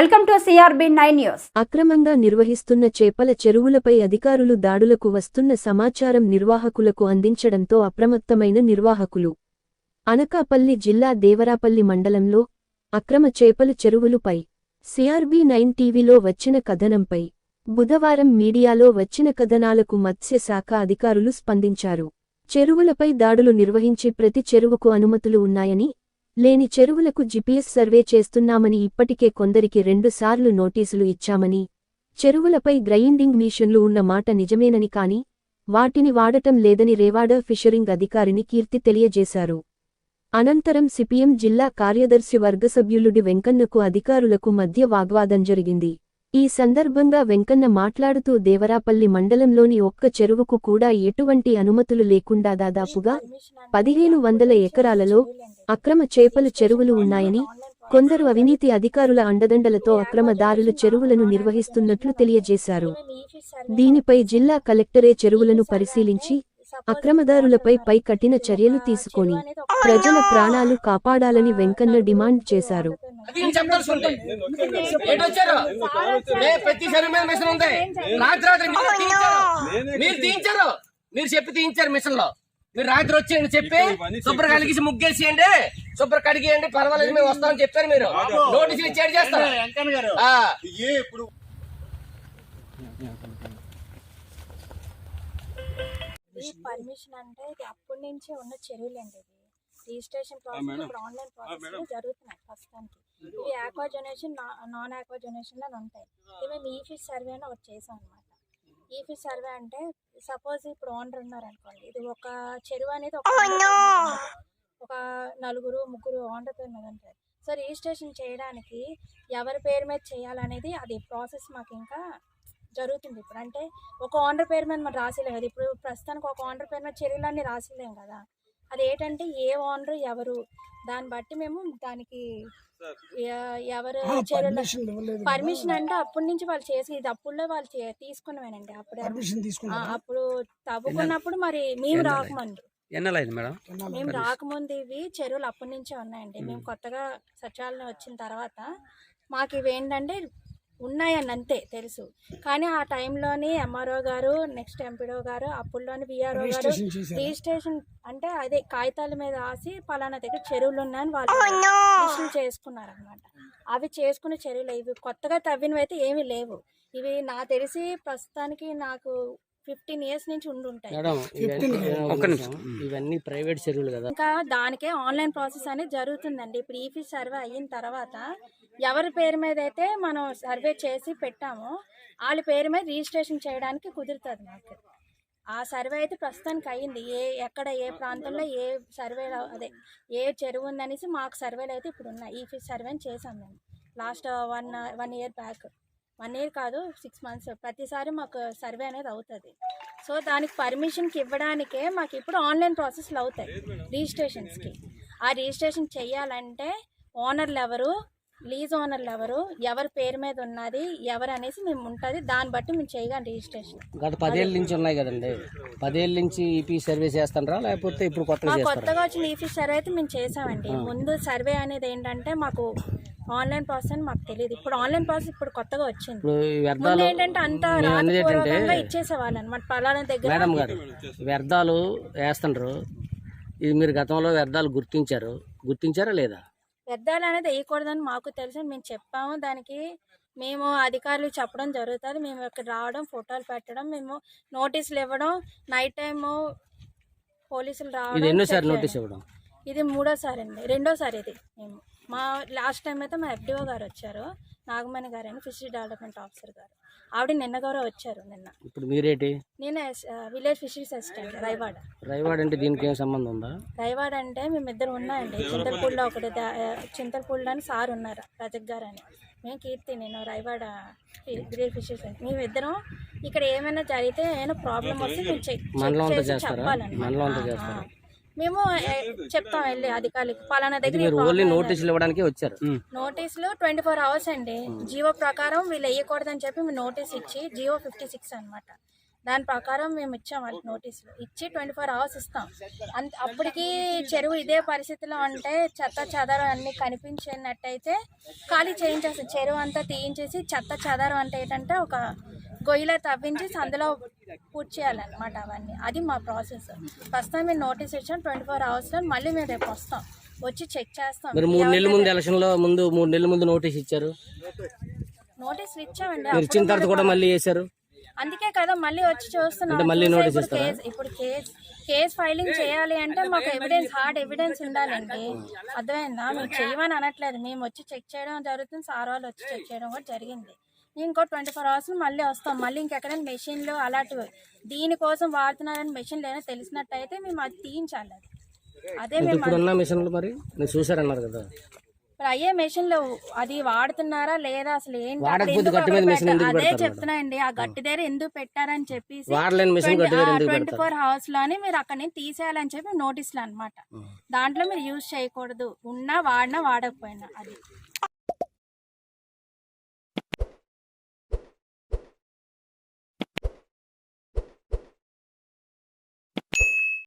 Welcome to CRB nine news. అక్రమంగా నిర్వహిస్తున్న చేపల చెరువులపై అధికారులు దాడులకు వస్తున్న సమాచారం నిర్వాహకులకు అందించడంతో అప్రమత్తమైన నిర్వాహకులు. అనకాపల్లి జిల్లా దేవరాపల్లి మండలంలో అక్రమ చేపల చెరువులుపై సిఆర్బి నైన్ టీవీలో వచ్చిన కథనంపై బుధవారం మీడియాలో వచ్చిన కథనాలకు మత్స్యశాఖ అధికారులు స్పందించారు. చెరువులపై దాడులు నిర్వహించి ప్రతి చెరువుకు అనుమతులు ఉన్నాయని లేని చెరువులకు జిపిఎస్ సర్వే చేస్తున్నామని ఇప్పటికే కొందరికి రెండుసార్లు నోటీసులు ఇచ్చామని చెరువులపై గ్రైండింగ్ మిషన్లు ఉన్న మాట నిజమేనని కాని వాటిని వాడటం లేదని రేవాడ ఫిషరింగ్ అధికారిని కీర్తి తెలియజేశారు. అనంతరం సిపిఎం జిల్లా కార్యదర్శి వర్గ సభ్యులుడి వెంకన్నకు అధికారులకు మధ్య వాగ్వాదం జరిగింది. ఈ సందర్భంగా వెంకన్న మాట్లాడుతూ దేవరాపల్లి మండలంలోని ఒక్క చెరువుకు కూడా ఎటువంటి అనుమతులు లేకుండా దాదాపుగా పదిహేను వందల ఎకరాలలో అక్రమ చేపల చెరువులు ఉన్నాయని కొందరు అవినీతి అధికారుల అండదండలతో అక్రమదారులు చెరువులను నిర్వహిస్తున్నట్లు తెలియజేశారు. దీనిపై జిల్లా కలెక్టరే చెరువులను పరిశీలించి అక్రమదారులపై పై కఠిన చర్యలు తీసుకొని ప్రజల ప్రాణాలు కాపాడాలని వెంకన్న డిమాండ్ చేశారు. మీరు చెప్పి తీయించారు. మిషన్లో మీరు రాత్రి వచ్చేయండి చెప్పి శుభ్ర కలిగిసి ముగ్గేసేయండి. శుభ్ర కడిగేయండి. పర్వాలేదు మేము వస్తామని చెప్పారు మీరు. నోటీసులు ఇచ్చేది చేస్తారు. ఇది పర్మిషన్ అంటే ఇది అప్పటి నుంచే ఉన్న చెరువులండి ఇది రిజిస్ట్రేషన్ ప్రాసెస్ ఇప్పుడు ఆన్లైన్ ప్రాసెస్ జరుగుతున్నాయి ప్రస్తుతానికి. ఇవి aqua zonation non aqua zonation అని ఉంటాయి. ఇది మేము ఈ ఫిష్ సర్వే అని ఒకటి చేసాం అనమాట ఈ ఫిష్ సర్వే అంటే సపోజ్ ఇప్పుడు ఓనర్ ఉన్నారు అనుకోండి ఇది ఒక చెరువు అనేది ఒక ఉంది. ఒక నలుగురు ముగ్గురు ఓనర్ పేరు మీద ఉంటారు. సో రిజిస్ట్రేషన్ చేయడానికి ఎవరి పేరు మీద చేయాలనేది అది ప్రాసెస్ మాకు ఇంకా జరుగుతుంది ఇప్పుడు. అంటే ఒక ఓనర్ పేరు మీద మనం రాసిలేం కదా. ఇప్పుడు ప్రస్తుతానికి ఒక ఓనర్ పేరు మీద చర్యలన్నీ రాసిలేం కదా. అది ఏంటంటే ఏ ఓనర్ ఎవరు? దాన్ని బట్టి మేము దానికి ఎవరు చర్యలు పర్మిషన్ అంటే అప్పటి నుంచి వాళ్ళు చేసి ఇది అప్పుల్లో వాళ్ళు తీసుకున్నవేనండి. అప్పుడు అప్పుడు తవ్వుకున్నప్పుడు మరి మేము రాకముందు ఎన్నలైంది మేడం? మేము రాకముందు ఇవి చెరువులు అప్పటి నుంచే ఉన్నాయండి. మేము కొత్తగా సచివాలయం వచ్చిన తర్వాత మాకు ఇవి ఏంటంటే ఉన్నాయని అంతే తెలుసు. కానీ ఆ టైంలోని ఎంఆర్ఓ గారు నెక్స్ట్ ఎంపీడో గారు అప్పుల్లోని విఆర్ఓ గారు రిజిస్ట్రేషన్ అంటే అదే కాగితాల మీద రాసి పలానా దగ్గర చెరువులు ఉన్నాయని వాళ్ళు రిజిస్టర్ చేసుకున్నారు అనమాట అవి చేసుకునే చెరువులు. ఇవి కొత్తగా తవ్వినవి అయితే ఏమీ లేవు. ఇవి నాకు తెలిసి ప్రస్తుతానికి నాకు ఫిఫ్టీన్ ఇయర్స్ నుంచి ఉండి ఉంటాయి. మేడం ఇవన్నీ ఒక్క నిమిషం. ఇవన్నీ ప్రైవేట్ చెరువులు కదా? ఇంకా దానికే ఆన్లైన్ ప్రాసెస్ అనేది జరుగుతుందండి. ఇప్పుడు ఈఫీ సర్వే అయిన తర్వాత ఎవరి పేరు మీద అయితే మనం సర్వే చేసి పెట్టామో వాళ్ళ పేరు మీద రిజిస్ట్రేషన్ చేయడానికి కుదురుతుంది మాకు. ఆ సర్వే అయితే ప్రస్తుతానికి అయ్యింది. ఏ ఎక్కడ ఏ ప్రాంతంలో ఏ సర్వేలో అదే ఏ చెరువు ఉందనేసి మాకు సర్వేలు అయితే ఇప్పుడు ఉన్నాయి. ఈ ఫిష్ సర్వేని చేసాం మేము. Last one one year back. One year కాదు సిక్స్ మంత్స్. ప్రతిసారి మాకు సర్వే అనేది అవుతుంది. సో దానికి పర్మిషన్కి ఇవ్వడానికే మాకు ఇప్పుడు ఆన్లైన్ ప్రాసెస్లు అవుతాయి. రిజిస్ట్రేషన్స్కి. ఆ రిజిస్ట్రేషన్ చేయాలంటే ఓనర్లు ఎవరు? లీజ్ ఓనర్లు ఎవరు ఎవరి పేరు మీద ఉన్నది ఎవరు అనేసి మేము ఉంటుంది దాన్ని బట్టి మేము చేయగలం రిజిస్ట్రేషన్. గత పదేళ్ళ నుంచి ఉన్నాయి కదండి. పదేళ్ళ నుంచి ఈపీ సర్వీస్ చేస్తారా లేకపోతే ఇప్పుడు కొత్తగా కొత్తగా వచ్చిన ఈ ఫిష్ సర్వే అయితే మేము చేసామండి. ముందు సర్వే అనేది ఏంటంటే మాకు ఆన్లైన్ ప్రాసెస్ అని మాకు తెలియదు ఇప్పుడు ఆన్లైన్ ప్రాసెస్ ఇప్పుడు కొత్తగా వచ్చింది. ముందు ఏంటంటే అంత రాతపూర్వకంగా ఇచ్చేసేవాళ్ళు అనమాట పలానా దగ్గర. మేడం గారు వ్యర్థాలు వేస్తుండ్రు. ఇది మీరు గతంలో వ్యర్థాలు గుర్తించారు. గుర్తించారా లేదా? వ్యర్థాలు అనేది వేయకూడదని మాకు తెలుసు మేము చెప్పాము. దానికి మేము అధికారులు చెప్పడం జరుగుతుంది. మేము ఇక్కడ రావడం ఫోటోలు పెట్టడం మేము నోటీసులు ఇవ్వడం నైట్ టైము పోలీసులు రావడం ఎన్నోసారి నోటీస్. ఇవ్వడం? ఇది మూడోసారి అండి. రెండోసారి ఇది మేము. మా లాస్ట్ టైం అయితే మా ఎఫ్డిఓ గారు వచ్చారు. నాగమణి గారు అని ఫిషరీ డెవలప్మెంట్ ఆఫీసర్ గారు. ఆవిడ నిన్న కూడా వచ్చారు నిన్న. ఇప్పుడు మీరేటి? నేను village fisheries assistant Raiwada Raiwada అంటే దీనికి ఏం సంబంధం ఉందా? రైవాడ్ అంటే మేమిద్దరు ఉన్నాయండి చింతలపూడిలో ఒకటి చింతలపూడిలో అని సార్ ఉన్నారు రజక్ గారు అని. మేము కీర్తి నేను రైవాడ గ్రేట్ ఫిషెస్ మేమిద్దరం ఇక్కడ ఏమైనా జరిగితే ఏమైనా ప్రాబ్లం వస్తే మేము చెక్ మండలం మేము చెప్తాం వెళ్ళి అధికారులకి. పలానా దగ్గర ఓన్లీ. నోటీసులు ఇవ్వడానికి వచ్చారు? నోటీసులు ట్వంటీ ఫోర్ అవర్స్ అండి. జియో ప్రకారం వీళ్ళు వేయకూడదని చెప్పి మేము నోటీస్ ఇచ్చి జియో ఫిఫ్టీ సిక్స్ అనమాట దాని ప్రకారం మేము ఇచ్చాం వాళ్ళకి నోటీసులు. ఇచ్చి ట్వంటీ ఫోర్ అవర్స్ ఇస్తాం. అంత అప్పటికి చెరువు ఇదే పరిస్థితిలో ఉంటే చెత్త చెదరం అన్ని కనిపించినట్టయితే ఖాళీ చేయించేస్తాం. చెరువు అంతా తీయించేసి చెత్త చెదరం అంటే ఏంటంటే ఒక గొయ్యిలో తవ్వించి అందులో పూర్తి చేయాలన్నమాట అవన్నీ. అది మా ప్రాసెస్. ప్రస్తుతం మేము నోటీస్ ఇచ్చాం ట్వంటీ ఫోర్ అవర్స్లో మళ్ళీ మేము రేపు వస్తాం. వచ్చి చెక్ చేస్తాం. మీరు మూడు నెలల ముందు ఎలక్షన్లో ముందు మూడు నెలల ముందు నోటీస్ ఇచ్చారు? నోటీసులు ఇచ్చామండి. మీరు ఇచ్చిన తర్వాత కూడా మళ్ళీ చేశారు? అందుకే కదా మళ్ళీ వచ్చి చూస్తున్నాం. మళ్ళీ ఇప్పుడు ఇస్తారా? ఇప్పుడు కేసు కేసు ఫైలింగ్ చేయాలి అంటే మాకు ఎవిడెన్స్ హార్డ్ ఎవిడెన్స్ ఉండాలండి. అర్థమైందా? మేము చేయమని అనట్లేదు. మేము వచ్చి చెక్ చేయడం జరుగుతుంది. సార్ వాళ్ళు వచ్చి చెక్ చేయడం కూడా జరిగింది. ఇంకో ట్వంటీ ఫోర్ అవర్స్ మళ్ళీ వస్తాం. మళ్ళీ ఇంకెక్కడైనా మెషిన్లు అలాంటివి దీనికోసం వాడుతున్నారని మెషిన్లు ఏమైనా తెలిసినట్టయితే మేము అది తీయించాలి. అది అదే మేము మిషన్లు మరి? మీరు చూసారన్నారు కదా. ఇప్పుడు అయ్యే మెషిన్లు అది వాడుతున్నారా లేదా? అసలు ఏంటి? అదే చెప్తున్నా అండి. ఆ గట్టి దగ్గర ఎందుకు పెట్టారని ఎందుకు ట్వంటీ ఫోర్ అవర్స్లోని మీరు అక్కడి నుంచి తీసేయాలని చెప్పి నోటీసులు అన్నమాట. దాంట్లో మీరు యూజ్ చేయకూడదు. ఉన్నా వాడినా వాడకపోయినా అది.